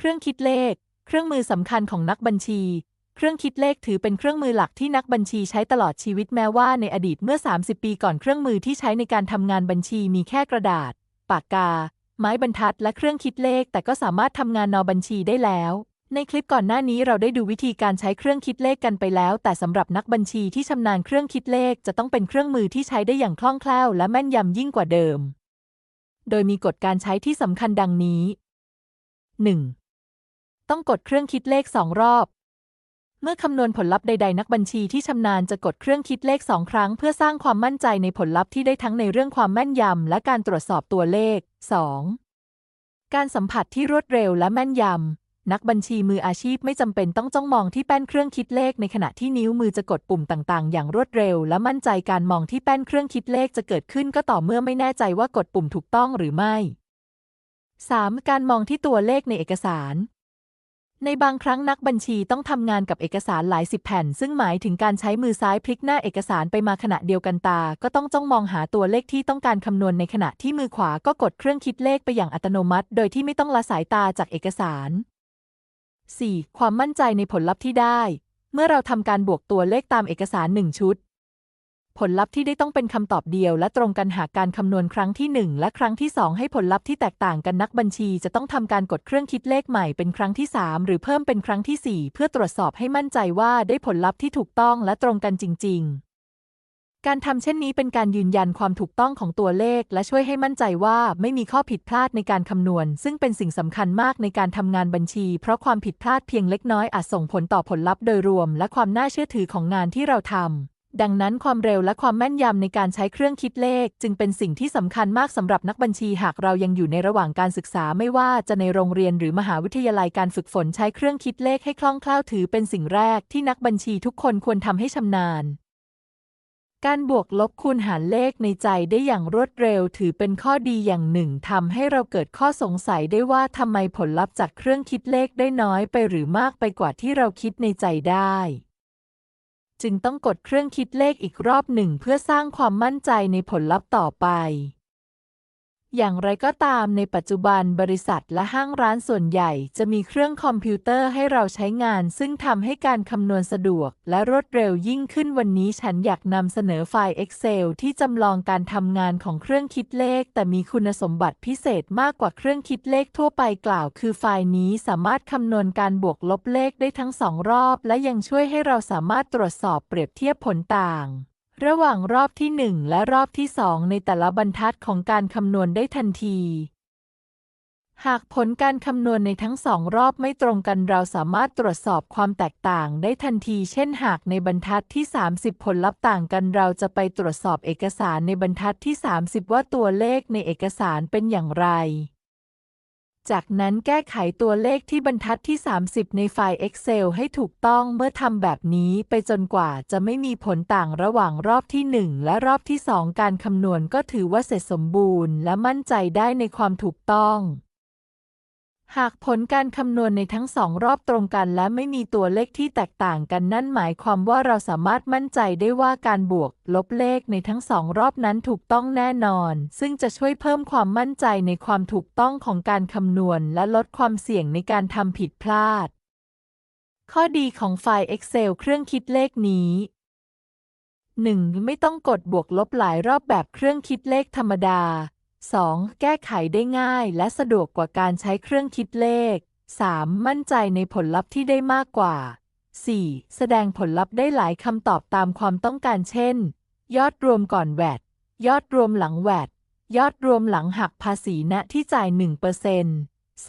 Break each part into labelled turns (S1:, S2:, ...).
S1: เครื่องคิดเลข เครื่องมือสำคัญของนักบัญชี เครื่องคิดเลขถือเป็นเครื่องมือหลักที่นักบัญชีใช้ตลอดชีวิตแม้ว่าในอดีตเมื่อ 30 ปีก่อนเครื่องมือที่ใช้ในการทำงานบัญชีมีแค่กระดาษ ปากกา ไม้บรรทัด และเครื่องคิดเลข แต่ก็สามารถทำงานนอบัญชีได้แล้วในคลิปก่อนหน้านี้เราได้ดูวิธีการใช้เครื่องคิดเลขกันไปแล้ว แต่สำหรับนักบัญชีที่ชำนาญเครื่องคิดเลขจะต้องเป็นเครื่องมือที่ใช้ได้อย่างคล่องแคล่วและแม่นยำยิ่งกว่าเดิม โดยมีกฎการใช้ที่สำคัญดังนี้ 1. ต้องกดเครื่องคิดเลขสองรอบ เมื่อคำนวณผลลัพธ์ใด ๆ นักบัญชีที่ชำนาญจะกดเครื่องคิดเลขสองครั้ง เพื่อสร้างความมั่นใจในผลลัพธ์ที่ได้ทั้งในเรื่องความแม่นยำและการตรวจสอบตัวเลข 2. การสัมผัสที่รวดเร็วและแม่นยำ นักบัญชีมืออาชีพไม่จำเป็นต้องจ้องมองที่แป้นเครื่องคิดเลขในขณะที่นิ้วมือจะกดปุ่มต่างๆ อย่างรวดเร็ว และมั่นใจการมองที่แป้นเครื่องคิดเลขจะเกิดขึ้นก็ต่อเมื่อไม่แน่ใจว่ากดปุ่มถูกต้องหรือไม่ 3. การมองที่ตัวเลขในเอกสาร ในบางครั้งนักบัญชีต้องทำงานกับเอกสารหลายสิบแผ่น ซึ่งหมายถึงการใช้มือซ้ายพลิกหน้าเอกสารไปมาขณะเดียวกันตา ก็ต้องจ้องมองหาตัวเลขที่ต้องการคำนวณในขณะที่มือขวาก็กดเครื่องคิดเลขไปอย่างอัตโนมัติ โดยที่ไม่ต้องละสายตาจากเอกสาร 4. ความมั่นใจในผลลัพธ์ที่ได้ เมื่อเราทำการบวกตัวเลขตามเอกสารหนึ่งชุด ผลลัพธ์ที่ได้ต้องเป็นคำตอบเดียว และตรงกันหากการคำนวณครั้งที่ 1 และครั้งที่ 2 ให้ผลลัพธ์ที่แตกต่างกันนักบัญชี จะต้องทำการกดเครื่องคิดเลขใหม่เป็นครั้งที่ 3 หรือเพิ่มเป็นครั้งที่ 4 เพื่อตรวจสอบให้มั่นใจว่าได้ผลลัพธ์ที่ถูกต้องและตรงกันจริง ๆการทำเช่นนี้เป็นการยืนยันความถูกต้องของตัวเลข และช่วยให้มั่นใจว่าไม่มีข้อผิดพลาดในการคำนวณ ซึ่งเป็นสิ่งสำคัญมากในการทำงานบัญชี เพราะความผิดพลาดเพียงเล็กน้อยอาจส่งผลต่อผลลัพธ์โดยรวม และความน่าเชื่อถือของงานที่เราทำ ดังนั้นความเร็วและความแม่นยำในการใช้เครื่องคิดเลข จึงเป็นสิ่งที่สำคัญมากสำหรับนักบัญชีหากเรายังอยู่ในระหว่างการศึกษาไม่ว่าจะในโรงเรียนหรือมหาวิทยาลัยการฝึกฝนใช้เครื่องคิดเลขให้คล่องแคล่วถือเป็นสิ่งแรกที่นักบัญชีทุกคนควรทำให้ชำนาญ การบวกลบคูณหารเลขในใจได้อย่างรวดเร็ว ถือเป็นข้อดีอย่างหนึ่งทำให้เราเกิดข้อสงสัยได้ว่าทำไมผลลัพธ์จากเครื่องคิดเลขได้น้อยไปหรือมากไปกว่าที่เราคิดในใจได้ จึงต้องกดเครื่องคิดเลขอีกรอบหนึ่งเพื่อสร้างความมั่นใจในผลลัพธ์ต่อไป อย่างไรก็ตามในปัจจุบันบริษัทและห้างร้านส่วนใหญ่จะมีเครื่องคอมพิวเตอร์ให้เราใช้งาน ซึ่งทำให้การคำนวณสะดวก และรวดเร็วยิ่งขึ้นวันนี้ฉันอยากนำเสนอไฟล์ Excel ที่จำลองการทำงานของเครื่องคิดเลข แต่มีคุณสมบัติพิเศษมากกว่าเครื่องคิดเลขทั่วไปกล่าว คือไฟล์นี้สามารถคำนวณการบวกลบเลขได้ทั้งสองรอบ และยังช่วยให้เราสามารถตรวจสอบเปรียบเทียบผลต่าง ระหว่างรอบที่ 1 และรอบที่ 2 ในแต่ละบรรทัดของการคำนวณได้ทันที หากผลการคำนวณในทั้งสองรอบไม่ตรงกันเราสามารถตรวจสอบความแตกต่างได้ทันที เช่นหากในบรรทัดที่ 30 ผลลัพธ์ต่างกันเราจะไปตรวจสอบเอกสารในบรรทัดที่ 30 ว่าตัวเลขในเอกสารเป็นอย่างไร จากนั้นแก้ไขตัวเลขที่บรรทัดที่ 30 ในไฟล์ Excel ให้ถูกต้องเมื่อทำแบบนี้ไปจนกว่าจะไม่มีผลต่างระหว่างรอบที่ 1 และรอบที่ 2 การคำนวณก็ถือว่าเสร็จสมบูรณ์และมั่นใจได้ในความถูกต้อง หากผลการคำนวณในทั้งสองรอบตรงกันและไม่มีตัวเลขที่แตกต่างกันนั่นหมายความว่าเราสามารถมั่นใจได้ว่าการบวก ลบเลขในทั้งสองรอบนั้นถูกต้องแน่นอน ซึ่งจะช่วยเพิ่มความมั่นใจในความถูกต้องของการคำนวณ และลดความเสี่ยงในการทำผิดพลาด ข้อดีของไฟล์ Excel เครื่องคิดเลขนี้ 1. ไม่ต้องกดบวกลบหลายรอบแบบเครื่องคิดเลขธรรมดา 2. แก้ไขได้ง่ายและสะดวกกว่าการใช้เครื่องคิดเลข 3. มั่นใจในผลลัพธ์ที่ได้มากกว่า 4. แสดงผลลัพธ์ได้หลายคำตอบตามความต้องการเช่น ยอดรวมก่อนแวดยอดรวมหลังแวดยอดรวมหลังหักภาษีณที่จ่าย 1% 3%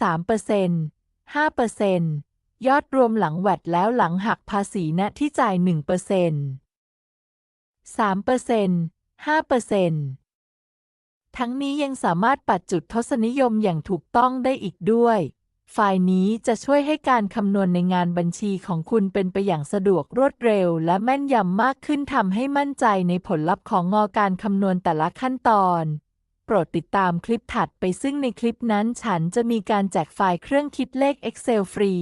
S1: 5%ยอดรวมหลังแวดแล้วหลังหักภาษีณที่จ่าย 1% 3% 5% ทั้งนี้ยังสามารถปัดจุดทศนิยมอย่างถูกต้องได้อีกด้วย ไฟล์นี้จะช่วยให้การคำนวณในงานบัญชีของคุณเป็นไปอย่างสะดวกรวดเร็ว และแม่นยำมากขึ้นทำให้มั่นใจในผลลัพธ์ของงอการคำนวณแต่ละขั้นตอน โปรดติดตามคลิปถัดไปซึ่งในคลิปนั้นฉันจะมีการแจกไฟล์เครื่องคิดเลข Excel ฟรี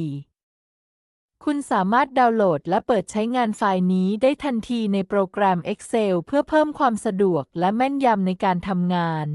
S1: คุณสามารถดาวน์โหลดและเปิดใช้งานไฟล์นี้ได้ทันทีในโปรแกรม Excel เพื่อเพิ่มความสะดวกและแม่นยำในการทำงาน